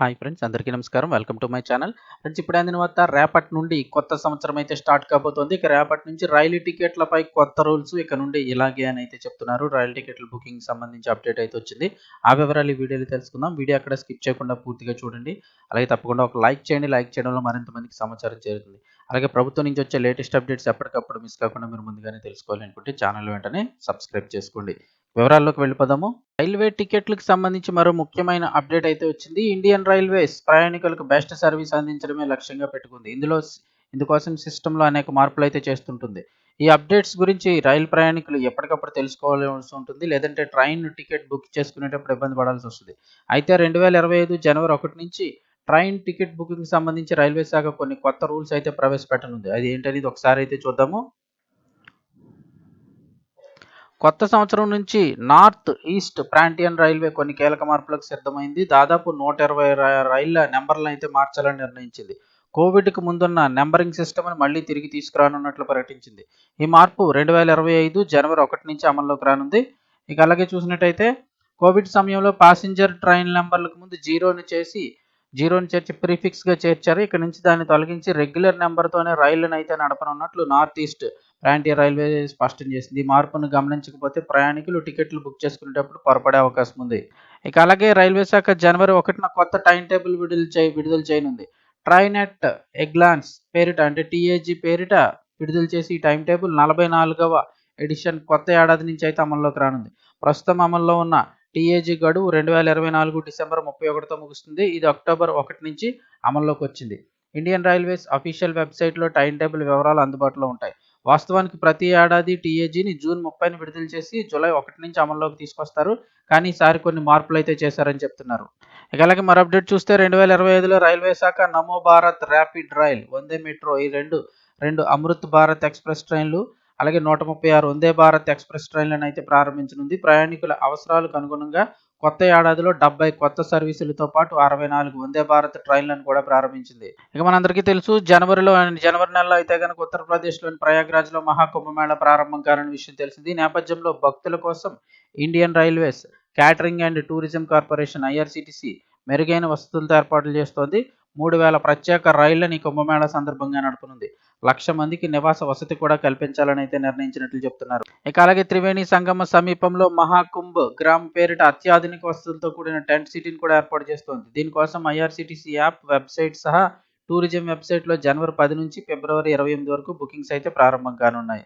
Hi friends అందరికీ నమస్కారం. Welcome to my channel. Friends ఇప్పుడు అందిన వార్త రేపటి నుండి కొత్త సంవత్సరం అయితే స్టార్ట్ కాబోతోంది. ఇక రేపటి నుంచి రైలు టికెట్లపై కొత్త రూల్స్ ఇక నుండి ఇలాగే అని అయితే చెప్తున్నారు. రైలు టికెట్ల బుకింగ్ సంబంధించి అప్డేట్ అయితే వచ్చింది. ఆ వివరాలు ఈ వీడియోలో తెలుసుకుందాం. వీడియో అక్కడ స్కిప్ చేయకుండా పూర్తిగా చూడండి. అలాగే తప్పకుండా ఒక లైక్ చేయండి. లైక్ చేయడంలో మరింత మందికి సమాచారం చేరుతుంది. అలాగే ప్రభుత్వం నుంచి వచ్చే లేటెస్ట్ అప్డేట్స్ ఎప్పటికప్పుడు మిస్ కాకుండా మీరు ముందుగానే తెలుసుకోవాలి అనుకుంటే ఛానల్ వెంటనే సబ్స్క్రైబ్ చేసుకోండి. వివరాల్లోకి వెళ్ళిపోదాము. రైల్వే టికెట్లకు సంబంధించి మరో ముఖ్యమైన అప్డేట్ అయితే వచ్చింది. ఇండియన్ రైల్వేస్ ప్రయాణికులకు బెస్ట్ సర్వీస్ అందించడమే లక్ష్యంగా పెట్టుకుంది. ఇందులో ఇందుకోసం సిస్టంలో అనేక మార్పులు అయితే చేస్తుంటుంది. ఈ అప్డేట్స్ గురించి రైలు ప్రయాణికులు ఎప్పటికప్పుడు తెలుసుకోవాల్సి ఉంటుంది. లేదంటే ట్రైన్ టికెట్ బుక్ చేసుకునేటప్పుడు ఇబ్బంది పడాల్సి వస్తుంది. అయితే రెండు వేల ఇరవై ఐదు జనవరి ఒకటి నుంచి ట్రైన్ టికెట్ బుకింగ్ సంబంధించి రైల్వే శాఖ కొన్ని కొత్త రూల్స్ అయితే ప్రవేశపెట్టనుంది. అది ఏంటనేది ఒకసారి అయితే చూద్దాము. కొత్త సంవత్సరం నుంచి నార్త్ ఈస్ట్ ప్రాంటియన్ రైల్వే కొన్ని కీలక మార్పులకు సిద్ధమైంది. దాదాపు నూట ఇరవై రైళ్ళ నెంబర్లను అయితే మార్చాలని నిర్ణయించింది. కోవిడ్కి ముందున్న నెంబరింగ్ సిస్టమ్ని మళ్ళీ తిరిగి తీసుకురానున్నట్లు ప్రకటించింది. ఈ మార్పు రెండు వేల ఇరవై ఐదు జనవరి ఒకటి నుంచి అమల్లోకి రానుంది. ఇక అలాగే చూసినట్టయితే కోవిడ్ సమయంలో ప్యాసింజర్ ట్రైన్ నెంబర్లకు ముందు జీరోను చేసి జీరోని చేర్చి ప్రీఫిక్స్గా చేర్చారు. ఇక్కడ నుంచి దాన్ని తొలగించి రెగ్యులర్ నెంబర్తోనే రైళ్ళను అయితే నడపనున్నట్లు నార్త్ ఈస్ట్ ప్రాంతీయ రైల్వే స్పష్టం చేసింది. ఈ మార్పును గమనించకపోతే ప్రయాణికులు టికెట్లు బుక్ చేసుకునేటప్పుడు పొరపడే అవకాశం ఉంది. ఇక అలాగే రైల్వే శాఖ జనవరి ఒకటిన కొత్త టైం టేబుల్ విడుదల చేయ విడుదల చేయనుంది. ట్రైనెట్ ఎగ్లాన్స్ పేరిట అంటే టీఏజీ పేరిట విడుదల చేసి ఈ టైం టేబుల్ నలభై నాలుగవ ఎడిషన్ కొత్త ఏడాది నుంచి అయితే అమల్లోకి రానుంది. ప్రస్తుతం అమల్లో ఉన్న టీఏజీ గడువు రెండు వేల ఇరవై నాలుగు డిసెంబర్ ముప్పై ఒకటితో ముగుస్తుంది. ఇది అక్టోబర్ ఒకటి నుంచి అమల్లోకి వచ్చింది. ఇండియన్ రైల్వేస్ అఫీషియల్ వెబ్సైట్లో టైం టేబుల్ వివరాలు అందుబాటులో ఉంటాయి. వాస్తవానికి ప్రతి ఏడాది టీఏజీని జూన్ ముప్పైని విడుదల చేసి జూలై ఒకటి నుంచి అమల్లోకి తీసుకొస్తారు. కానీ ఈసారి కొన్ని మార్పులు అయితే చేశారని చెప్తున్నారు. ఇక అలాగే మరో అప్డేట్ చూస్తే రెండు వేల ఇరవై ఐదులో రైల్వే శాఖ Namo Bharat rapid rail Vande metro ఈ రెండు రెండు అమృత్ భారత్ ఎక్స్ప్రెస్ ట్రైన్లు అలాగే నూట ముప్పై ఆరు వందే భారత్ ఎక్స్ప్రెస్ ట్రైన్లను అయితే ప్రారంభించనుంది. ప్రయాణికుల అవసరాలకు అనుగుణంగా కొత్త ఏడాదిలో డెబ్బై కొత్త సర్వీసులతో పాటు అరవై నాలుగు వందే భారత్ ట్రైన్లను కూడా ప్రారంభించింది. ఇక మనందరికీ తెలుసు జనవరిలో జనవరి నెలలో అయితే కనుక ఉత్తరప్రదేశ్లోని ప్రయాగ్రాజ్లో మహాకుంభమేళ ప్రారంభం కారని విషయం తెలిసింది. ఈ నేపథ్యంలో భక్తుల కోసం Indian railways catering and tourism corporation IRCTC మెరుగైన వసతులతో ఏర్పాట్లు చేస్తోంది. మూడు వేల ప్రత్యేక రైళ్ళని కుంభమేళ కుంభమేళా సందర్భంగా నడుపునుంది. లక్ష మందికి నివాస వసతి కూడా కల్పించాలని అయితే నిర్ణయించినట్లు చెప్తున్నారు ఇక అలాగే త్రివేణి సంగమ సమీపంలో మహాకుంభ్ గ్రామ పేరిట అత్యాధునిక వసతులతో కూడిన టెంట్ సిటీని కూడా ఏర్పాటు చేస్తోంది. దీనికోసం ఐఆర్సిటీసీ యాప్ వెబ్సైట్ సహా టూరిజం వెబ్సైట్లో జనవరి పది నుంచి ఫిబ్రవరి ఇరవై ఎనిమిది వరకు బుకింగ్స్ అయితే ప్రారంభం కానున్నాయి.